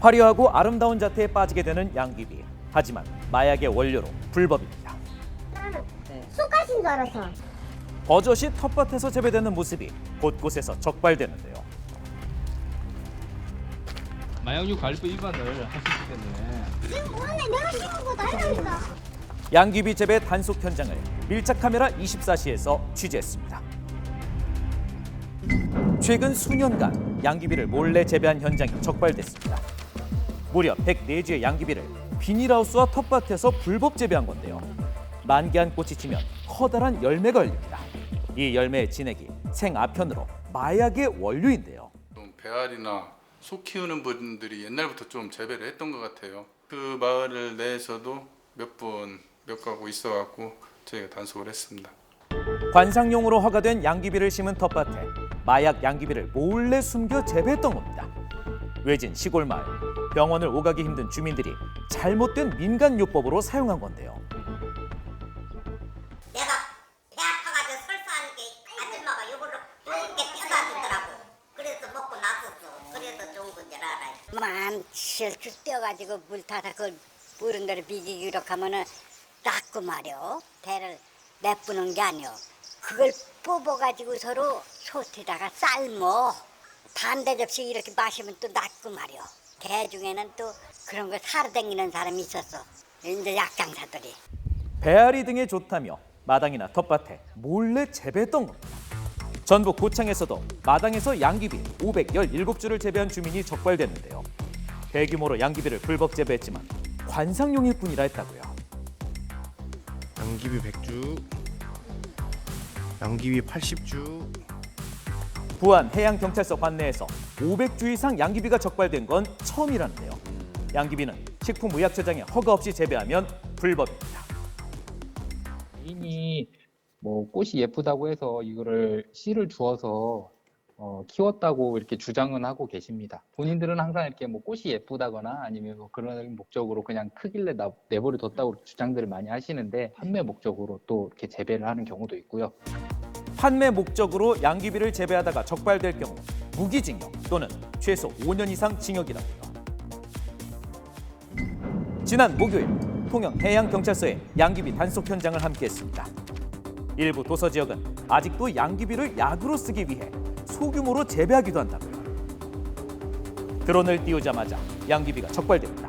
화려하고 아름다운 자태에 빠지게 되는 양귀비. 하지만 마약의 원료로 불법입니다. 쑥갓인 줄 알았어. 버젓이 텃밭에서 재배되는 모습이 곳곳에서 적발되는데요. 마약류 관리법 위반을 하셨기 때문에 지금 뭐하네? 내가 씹은 거다 이러니까. 양귀비 재배 단속 현장을 밀착 카메라 24시에서 취재했습니다. 최근 수년간 양귀비를 몰래 재배한 현장이 적발됐습니다. 무려 104주의 양귀비를 비닐하우스와 텃밭에서 불법 재배한 건데요. 만개한 꽃이 지면 커다란 열매가 열립니다. 이 열매의 진액이 생아편으로 마약의 원료인데요. 좀 배알이나 소 키우는 분들이 옛날부터 좀 재배를 했던 것 같아요. 그 마을 내에서도 몇 분 몇 가구 있어갖고 저희가 단속을 했습니다. 관상용으로 허가된 양귀비를 심은 텃밭에 마약 양귀비를 몰래 숨겨 재배했던 겁니다. 외진 시골 마을, 병원을 오가기 힘든 주민들이 잘못된 민간 요법으로 사용한 건데요. 내가 배 아파가지고 설사하는 게 아줌마가 이걸로 이렇게 펴다 주더라고. 그래서 먹고 나섰어. 그래서 좋은 건줄 알아요. 만 실줄 뛰어가지고 물 타다 그걸 부른 대로 비기기 이렇게 하면은 낫고 말이요. 배를 내뿌는 게 아니요. 그걸 뽑아가지고 서로 솥에다가 삶어. 반대 접시 이렇게 마시면 또 낫고 말이요. 개 중에는 또 그런 거 사러 다니는 사람이 있었어. 이제 약장사들이. 배앓이 등에 좋다며 마당이나 텃밭에 몰래 재배했던 겁니다. 전북 고창에서도 마당에서 양귀비 517주를 재배한 주민이 적발됐는데요. 대규모로 양귀비를 불법 재배했지만 관상용일 뿐이라 했다고요. 양귀비 100주, 양귀비 80주, 부안 해양경찰서 관내에서 500주 이상 양귀비가 적발된 건 처음이라는데요. 양귀비는 식품의약처장의 허가 없이 재배하면 불법입니다. 이미 뭐 꽃이 예쁘다고 해서 이거를 씨를 주어서 어, 키웠다고 이렇게 주장은 하고 계십니다. 본인들은 항상 이렇게 뭐 꽃이 예쁘다거나 아니면 뭐 그런 목적으로 그냥 크길래 나- 내버려 뒀다고 주장들을 많이 하시는데 판매 목적으로 또 이렇게 재배를 하는 경우도 있고요. 판매 목적으로 양귀비를 재배하다가 적발될 경우 무기징역 또는 최소 5년 이상 징역이라고요. 지난 목요일 통영 해양경찰서의 양귀비 단속 현장을 함께했습니다. 일부 도서 지역은 아직도 양귀비를 약으로 쓰기 위해 소규모로 재배하기도 한다고요. 드론을 띄우자마자 양귀비가 적발됩니다.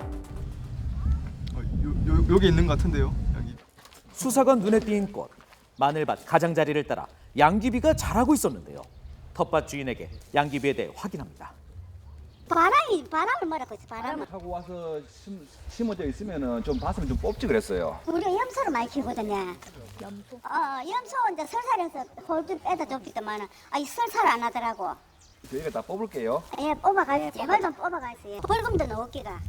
어, 요, 요, 여기 있는 것 같은데요. 여기. 수사관 눈에 띈꽃 마늘밭 가장자리를 따라 양귀비가 자라고 있었는데요. 텃밭 주인에게 양귀비에 대해 확인합니다. 바람이 바람을 뭐라고 했어? 바람을. 타고 와서 심, 심어져 있으면은 좀 봤으면 좀 뽑지 그랬어요. 우리가 염소를 많이 키우거든요. 염소? 어, 염소 이제 설사해서 홀좀 빼다 줬기더만 아, 이 설사를 안 하더라고. 저희가 다 뽑을게요. 예, 뽑아가요. 제발 좀 뽑아가세요. 벌금도 넣을기가.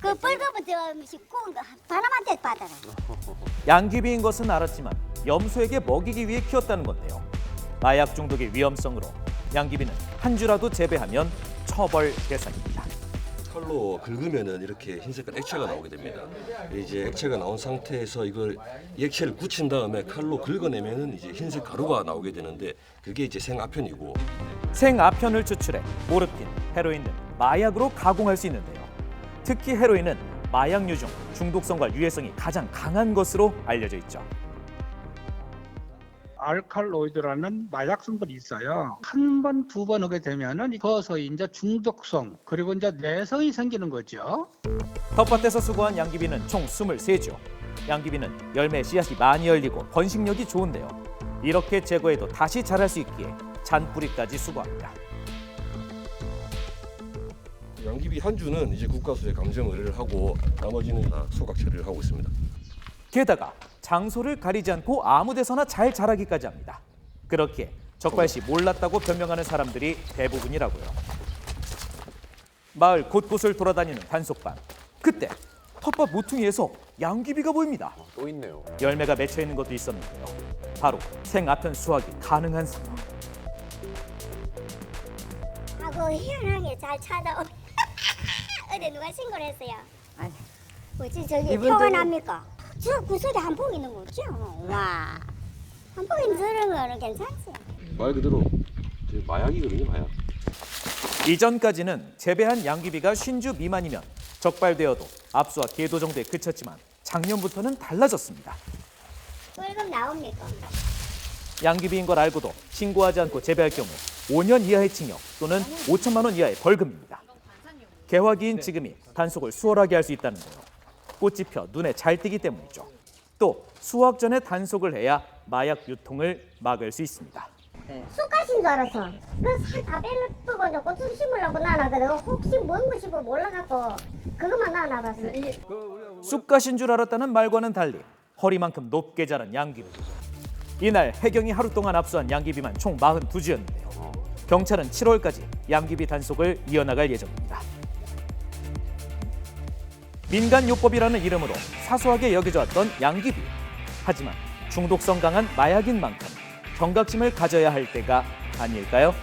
그 벌금은 저거 바람한테 받아라. 양귀비인 것은 알았지만 염소에게 먹이기 위해 키웠다는 건데요. 마약 중독의 위험성으로 양귀비는 한 주라도 재배하면 처벌 대상입니다. 칼로 긁으면은 이렇게 흰색깔 액체가 나오게 됩니다. 이제 액체가 나온 상태에서 이걸 이 액체를 굳힌 다음에 칼로 긁어내면은 이제 흰색 가루가 나오게 되는데 그게 이제 생아편이고 생아편을 추출해 모르핀, 헤로인 등 마약으로 가공할 수 있는데요. 특히 헤로인은 마약류 중 중독성과 유해성이 가장 강한 것으로 알려져 있죠. 알칼로이드라는 마약 성분이 있어요. 한 번, 두 번 하게 되면은 거서 이제 중독성 그리고 이제 내성이 생기는 거죠. 텃밭에서 수거한 양귀비는 총 23주. 양귀비는 열매 씨앗이 많이 열리고 번식력이 좋은데요. 이렇게 제거해도 다시 자랄 수 있기에 잔뿌리까지 수거합니다. 양귀비 한 주는 이제 국가수에 감정 의뢰를 하고 나머지는 다 소각 처리를 하고 있습니다. 게다가 장소를 가리지 않고 아무 데서나 잘 자라기까지 합니다. 그렇게 적발 시 몰랐다고 변명하는 사람들이 대부분이라고요. 마을 곳곳을 돌아다니는 단속반. 그때 텃밭 모퉁이에서 양귀비가 보입니다. 또 있네요. 열매가 맺혀 있는 것도 있었는데요. 바로 생아편 수확이 가능한 상황. 하고 희한하게 잘 찾아오. 어제 누가 신고를 했어요? 아니. 뭐지 저기 납니까? 저 구석에 한복 있는 거 없죠? 와. 한복 있는 저런 거는 괜찮지? 말 그대로 마약이거든요, 마약. 이전까지는 재배한 양귀비가 신주 미만이면 적발되어도 압수와 계도 정도에 그쳤지만 작년부터는 달라졌습니다. 벌금 나옵니까? 양귀비인 걸 알고도 신고하지 않고 재배할 경우 5년 이하의 징역 또는 5천만 원 이하의 벌금입니다. 개화기인 지금이 단속을 수월하게 할 수 있다는데요. 꽃이 펴 눈에 잘 띄기 때문이죠. 또 수확 전에 단속을 해야 마약 유통을 막을 수 있습니다. 쑥갓인 줄 알았어. 그살다 빼놓고 이제 고추 심으려고 나나거든. 혹시 뭔 것이 뭐 몰라갖고 그것만 나나봤어. 쑥갓인 줄 알았다는 말과는 달리 허리만큼 높게 자란 양귀비. 이날 해경이 하루 동안 압수한 양귀비만 총 42주였는데요. 경찰은 7월까지 양귀비 단속을 이어나갈 예정입니다. 민간요법이라는 이름으로 사소하게 여겨져 왔던 양귀비. 하지만 중독성 강한 마약인 만큼 경각심을 가져야 할 때가 아닐까요?